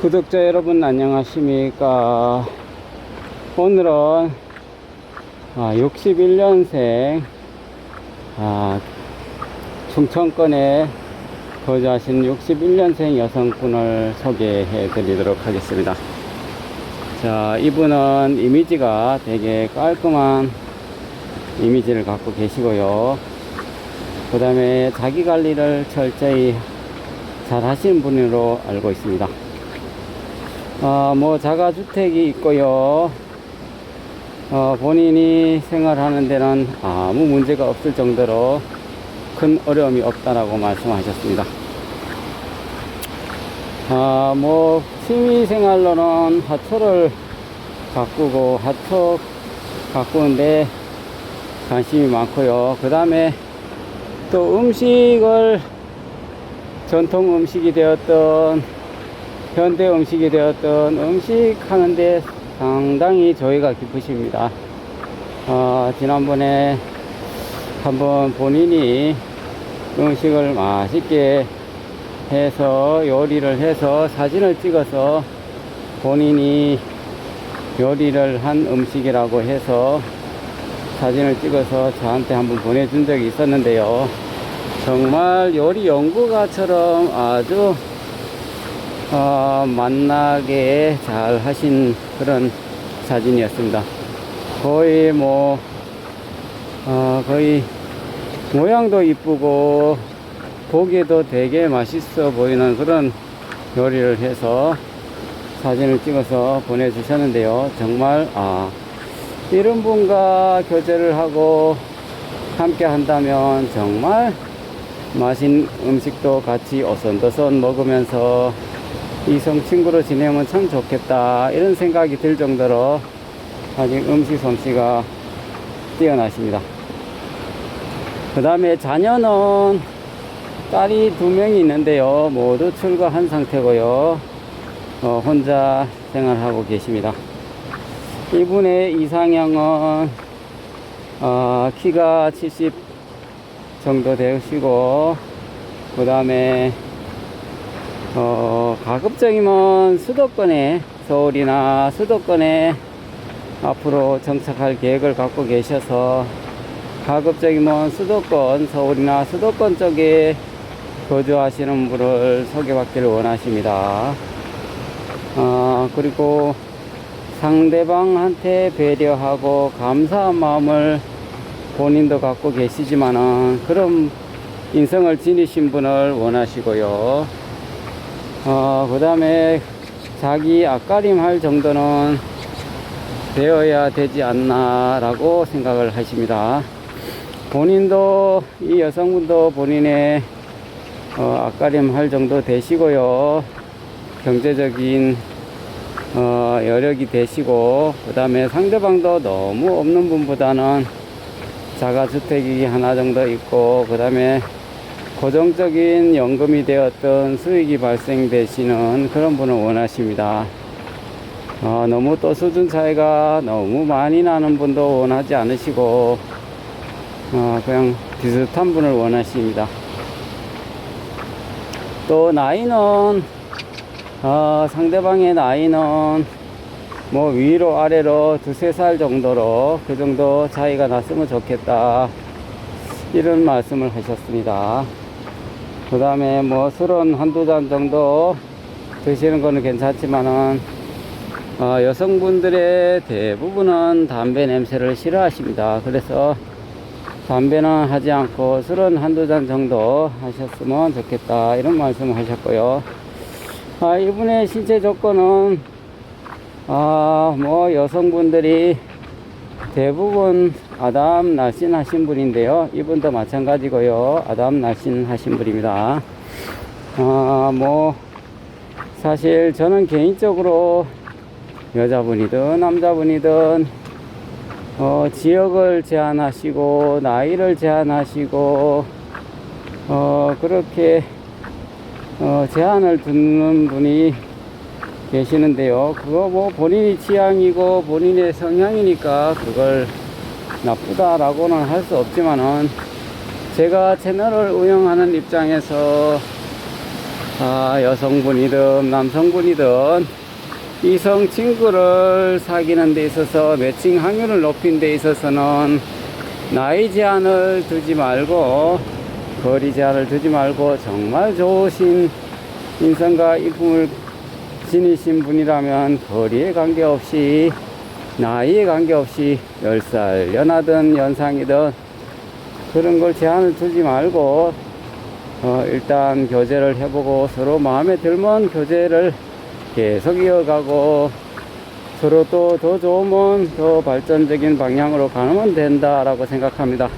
구독자 여러분 안녕하십니까? 오늘은 61년생 아, 충청권에 거주하시는 61년생 여성분을 소개해 드리도록 하겠습니다. 자 이분은 이미지가 되게 깔끔한 이미지를 갖고 계시고요. 그 다음에 자기 관리를 철저히 잘 하시는 분으로 알고 있습니다 어, 뭐 자가주택이 있고요. 어, 본인이 생활하는 데는 아무 문제가 없을 정도로 큰 어려움이 없다라고 말씀하셨습니다. 아, 뭐 취미 생활로는 하초를 가꾸고 하초 가꾸는데 관심이 많고요. 그 다음에 또 음식을 전통 음식이 되었던 현대 음식이 되었던 음식 하는데 상당히 조예가 깊으십니다. 어, 지난번에 한번 본인이 음식을 맛있게 해서 요리를 해서 사진을 찍어서 본인이 요리를 한 음식이라고 해서 사진을 찍어서 저한테 한번 보내준 적이 있었는데요. 정말 요리 연구가처럼 아주 어, 만나게 잘 하신 그런 사진이었습니다. 거의 뭐, 어, 거의 모양도 이쁘고 보기에도 되게 맛있어 보이는 그런 요리를 해서 사진을 찍어서 보내주셨는데요. 정말, 아, 이런 분과 교제를 하고 함께 한다면 정말 맛있는 음식도 같이 오선도선 먹으면서 이성 친구로 지내면 참 좋겠다. 이런 생각이 들 정도로 아직 음식 솜씨가 뛰어나십니다. 그 다음에 자녀는 딸이 두 명이 있는데요. 모두 출가한 상태고요. 어, 혼자 생활하고 계십니다. 이분의 이상형은 어, 키가 70 정도 되시고 그 다음에 어, 가급적이면 수도권에 서울이나 수도권에 앞으로 정착할 계획을 갖고 계셔서 가급적이면 수도권 서울이나 수도권 쪽에 거주하시는 분을 소개받기를 원하십니다. 어, 그리고 상대방한테 배려하고 감사한 마음을 본인도 갖고 계시지만은 그런 인성을 지니신 분을 원하시고요. 어, 그 다음에 자기 앞가림 할 정도는 되어야 되지 않나 라고 생각을 하십니다. 본인도 이 여성분도 본인의 어, 앞가림 할 정도 되시고요. 경제적인 어, 여력이 되시고 그 다음에 상대방도 너무 없는 분보다는 자가주택이 하나 정도 있고 그 다음에 고정적인 연금이 되었던 수익이 발생되시는 그런 분을 원하십니다. 어, 너무 또 수준 차이가 너무 많이 나는 분도 원하지 않으시고 어, 그냥 비슷한 분을 원하십니다. 또 나이는 어, 상대방의 나이는 뭐 위로 아래로 두세 살 정도로 그 정도 차이가 났으면 좋겠다 이런 말씀을 하셨습니다. 그 다음에 뭐 술은 한두 잔 정도 드시는 거는 괜찮지만은 어, 여성분들의 대부분은 담배 냄새를 싫어하십니다. 그래서 담배는 하지 않고 술은 한두 잔 정도 하셨으면 좋겠다. 이런 말씀을 하셨고요. 아, 이분의 신체 조건은, 아, 뭐, 여성분들이 대부분 아담 날씬 하신 분인데요. 이분도 마찬가지고요. 아담 날씬 하신 분입니다. 아, 뭐, 사실 저는 개인적으로 여자분이든 남자분이든 어, 지역을 제한하시고 나이를 제한하시고 어, 그렇게 어, 제한을 두는 분이 계시는데요. 그거 뭐 본인이 취향이고 본인의 성향이니까 그걸 나쁘다라고는 할 수 없지만은 제가 채널을 운영하는 입장에서 아, 여성분이든 남성분이든 이성 친구를 사귀는 데 있어서 매칭 확률을 높인 데 있어서는 나이 제한을 두지 말고 거리 제한을 두지 말고 정말 좋으신 인성과 이쁨을 지니신 분이라면 거리에 관계없이 나이에 관계없이 10살 연하든 연상이든 그런 걸 제한을 두지 말고 어, 일단 교제를 해보고 서로 마음에 들면 교제를 계속 이어가고 서로 또 더 좋으면 더 발전적인 방향으로 가면 된다라고 생각합니다.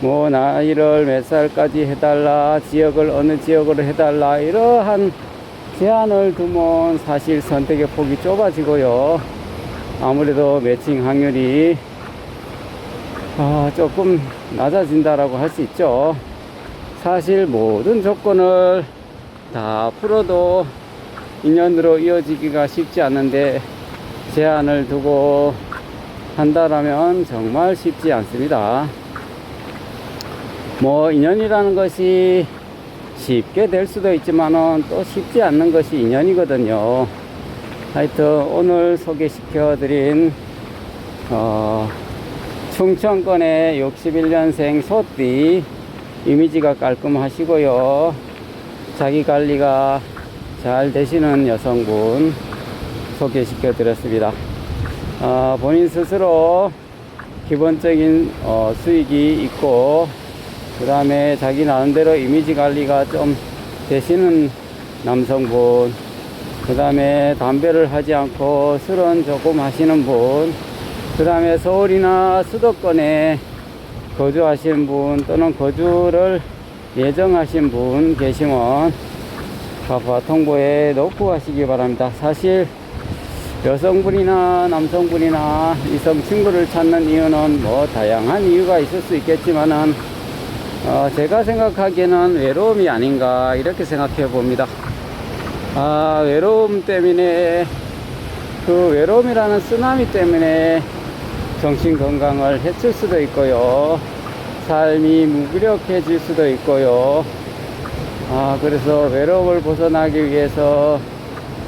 뭐 나이를 몇 살까지 해달라 지역을 어느 지역으로 해달라 이러한 제한을 두면 사실 선택의 폭이 좁아지고요. 아무래도 매칭 확률이 아, 조금 낮아진다라고 할 수 있죠. 사실 모든 조건을 다 풀어도 인연으로 이어지기가 쉽지 않은데 제한을 두고 한다라면 정말 쉽지 않습니다. 뭐 인연이라는 것이 쉽게 될 수도 있지만은 또 쉽지 않는 것이 인연이거든요. 하여튼 오늘 소개시켜 드린 어, 충청권의 61년생 소띠 이미지가 깔끔하시고요. 자기 관리가 잘 되시는 여성분 소개시켜 드렸습니다. 어, 본인 스스로 기본적인 어, 수익이 있고 그 다음에 자기 나름대로 이미지 관리가 좀 되시는 남성분 그 다음에 담배를 하지 않고 술은 조금 하시는 분 그 다음에 서울이나 수도권에 거주하신 분 또는 거주를 예정하신 분 계시면 가파 통보에 놓고 하시기 바랍니다. 사실 여성분이나 남성분이나 이성 친구를 찾는 이유는 뭐 다양한 이유가 있을 수 있겠지만은 어, 제가 생각하기에는 외로움이 아닌가 이렇게 생각해 봅니다. 아, 외로움 때문에 그 외로움이라는 쓰나미 때문에 정신 건강을 해칠 수도 있고요. 삶이 무기력해질 수도 있고요. 아, 그래서 외로움을 벗어나기 위해서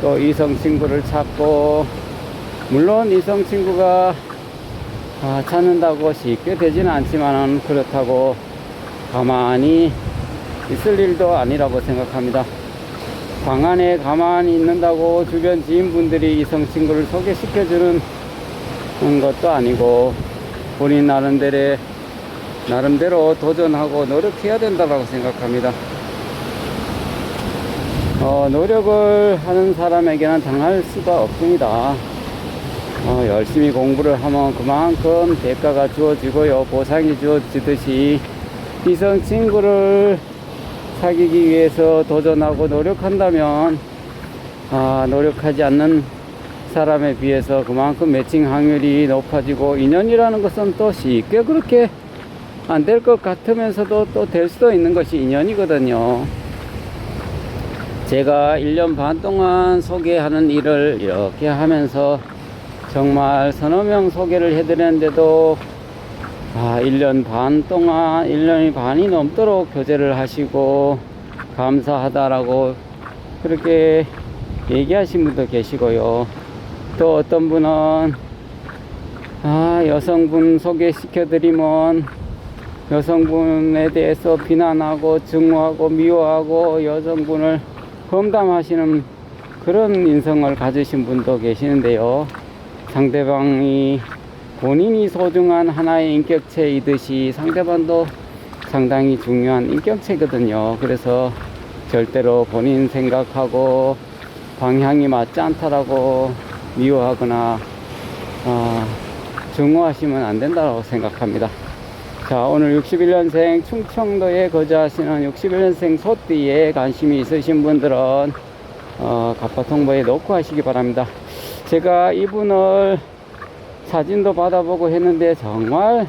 또 이성 친구를 찾고, 물론 이성 친구가 아, 찾는다고 쉽게 되지는 않지만은 그렇다고 가만히 있을 일도 아니라고 생각합니다. 방 안에 가만히 있는다고 주변 지인분들이 이성 친구를 소개시켜주는 것도 아니고 본인 나름대로 나름대로 도전하고 노력해야 된다고 생각합니다. 어, 노력을 하는 사람에게는 당할 수가 없습니다. 어, 열심히 공부를 하면 그만큼 대가가 주어지고요. 보상이 주어지듯이 이성 친구를 사귀기 위해서 도전하고 노력한다면 아, 노력하지 않는 사람에 비해서 그만큼 매칭 확률이 높아지고 인연이라는 것은 또 쉽게 그렇게 안 될 것 같으면서도 또 될 수도 있는 것이 인연이거든요. 제가 1년 반 동안 소개하는 일을 이렇게 하면서 정말 서너 명 소개를 해드렸는데도 아, 1년 반 동안, 1년이 반이 넘도록 교제를 하시고 감사하다라고 그렇게 얘기하신 분도 계시고요. 또 어떤 분은 아, 여성분 소개시켜드리면 여성분에 대해서 비난하고 증오하고 미워하고 여성분을 험담하시는 그런 인성을 가지신 분도 계시는데요. 상대방이 본인이 소중한 하나의 인격체이듯이 상대방도 상당히 중요한 인격체거든요. 그래서 절대로 본인 생각하고 방향이 맞지 않다라고 미워하거나 어, 증오하시면 안 된다고 생각합니다. 자, 오늘 61년생 충청도에 거주하시는 61년생 소띠에 관심이 있으신 분들은 어, 갑파 통보에 놓고 하시기 바랍니다. 제가 이분을 사진도 받아보고 했는데 정말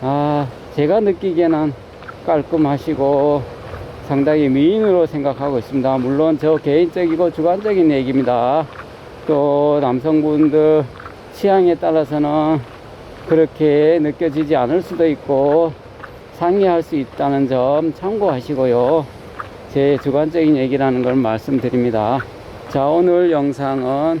아, 제가 느끼기에는 깔끔하시고 상당히 미인으로 생각하고 있습니다. 물론 저 개인적이고 주관적인 얘기입니다. 또 남성분들 취향에 따라서는 그렇게 느껴지지 않을 수도 있고 상의할 수 있다는 점 참고하시고요. 제 주관적인 얘기라는 걸 말씀드립니다. 자, 오늘 영상은